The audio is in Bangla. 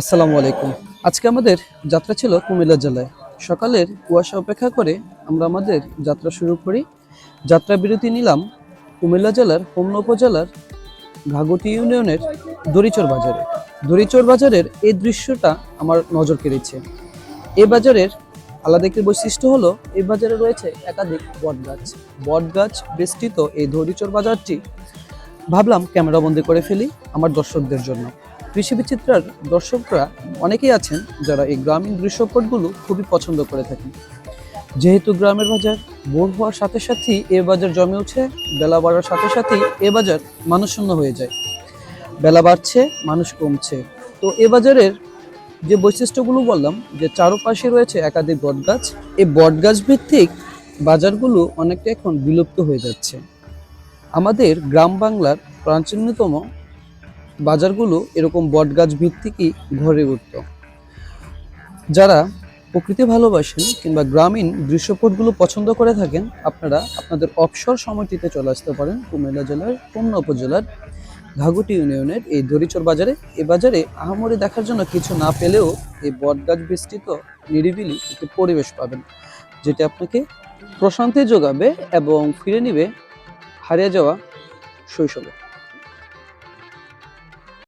আসসালামু আলাইকুম। আজকে আমাদের যাত্রা ছিল কুমিল্লা জেলায়। সকালের কুয়াশা অপেক্ষা করে আমরা আমাদের যাত্রা শুরু করি। যাত্রা বিরতি নিলাম কুমিল্লা জেলার হোমনা উপজেলার ঘাগটি ইউনিয়নের দড়িচর বাজারে। দড়িচর বাজারের এই দৃশ্যটা আমার নজর কেড়েছে। এ বাজারের আলাদা একটি বৈশিষ্ট্য হলো এই বাজারে রয়েছে একাধিক বটগাছ। বটগাছ বেষ্টিত এই দড়িচর বাজারটি ভাবলাম ক্যামেরাবন্দি করে ফেলি আমার দর্শকদের জন্য। কৃষি বিচিত্রার দর্শকরা অনেকেই আছেন যারা এই গ্রামীণ দৃশ্যপটগুলো খুবই পছন্দ করে থাকেন। যেহেতু গ্রামের বাজার ভোর হওয়ার সাথে সাথেই এ বাজার জমে উঠে বেলা বাড়ার সাথে সাথেই এ বাজার মানুষশূন্য হয়ে যায়। বেলা বাড়ছে, মানুষ কমছে। তো এ বাজারের যে বৈশিষ্ট্যগুলো বললাম, যে চারপাশে রয়েছে একাধিক বটগাছ, এই বটগাছ ভিত্তিক বাজারগুলো অনেকটা এখন বিলুপ্ত হয়ে যাচ্ছে। আমাদের গ্রাম বাংলার প্রাচীনতম বাজারগুলো এরকম বটগাছ ভিত্তিকই ঘরে উঠত। যারা প্রকৃতি ভালোবাসেন কিংবা গ্রামীণ দৃশ্যপটগুলো পছন্দ করে থাকেন, আপনারা আপনাদের অবসর সময়টিতে চলে আসতে পারেন কুমিল্লা জেলার হোমনা উপজেলার ঘাগুটি ইউনিয়নের এই দড়িচর বাজারে। এ বাজারে আহামরি দেখার জন্য কিছু না পেলেও এই বটগাছ বিস্তৃত, নিরিবিলি একটি পরিবেশ পাবেন, যেটি আপনাকে প্রশান্তি যোগাবে এবং ফিরে নিবে হারিয়ে যাওয়া শৈশবে।